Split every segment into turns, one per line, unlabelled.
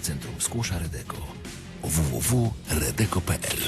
Centrum Skłosza Redeko www.redeko.pl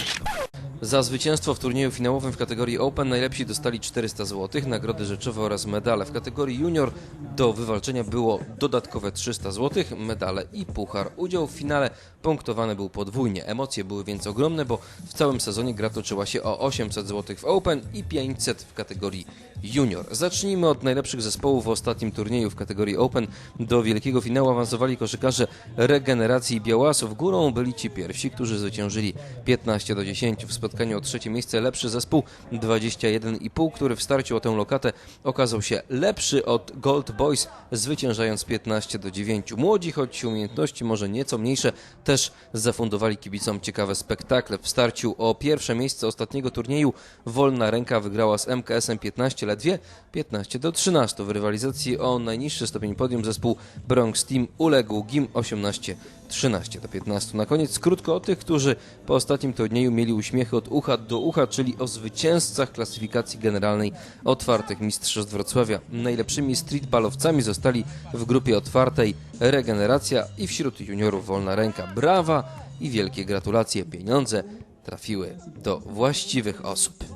Za zwycięstwo w turnieju finałowym w kategorii Open najlepsi dostali 400 zł, nagrody rzeczowe oraz medale. W kategorii Junior do wywalczenia było dodatkowe 300 zł, medale i puchar. Udział w finale punktowany był podwójnie. Emocje były więc ogromne, bo w całym sezonie gra toczyła się o 800 zł w Open i 500 w kategorii Junior. Zacznijmy od najlepszych zespołów w ostatnim turnieju w kategorii Open. Do wielkiego finału awansowali koszykarze Regeneracji Białasów. Górą byli ci pierwsi, którzy zwyciężyli 15 do 10 w spotkaniu o trzecie miejsce. Lepszy zespół 21,5, który w starciu o tę lokatę okazał się lepszy od Gold Boys, zwyciężając 15 do 9. Młodzi, choć umiejętności może nieco mniejsze, też zafundowali kibicom ciekawe spektakle. W starciu o pierwsze miejsce ostatniego turnieju wolna ręka wygrała z MKS-em 15 ledwie 15 do 13. W rywalizacji o najniższy stopień podium zespół Bronx Team uległ GIM 18 13 do 15. Na koniec krótko o tych, którzy po ostatnim turnieju mieli uśmiechy od ucha do ucha, czyli o zwycięzcach klasyfikacji generalnej otwartych Mistrzostw Wrocławia. Najlepszymi streetballowcami zostali w grupie otwartej Regeneracja i wśród juniorów Wolna Ręka. Brawa i wielkie gratulacje. Pieniądze trafiły do właściwych osób.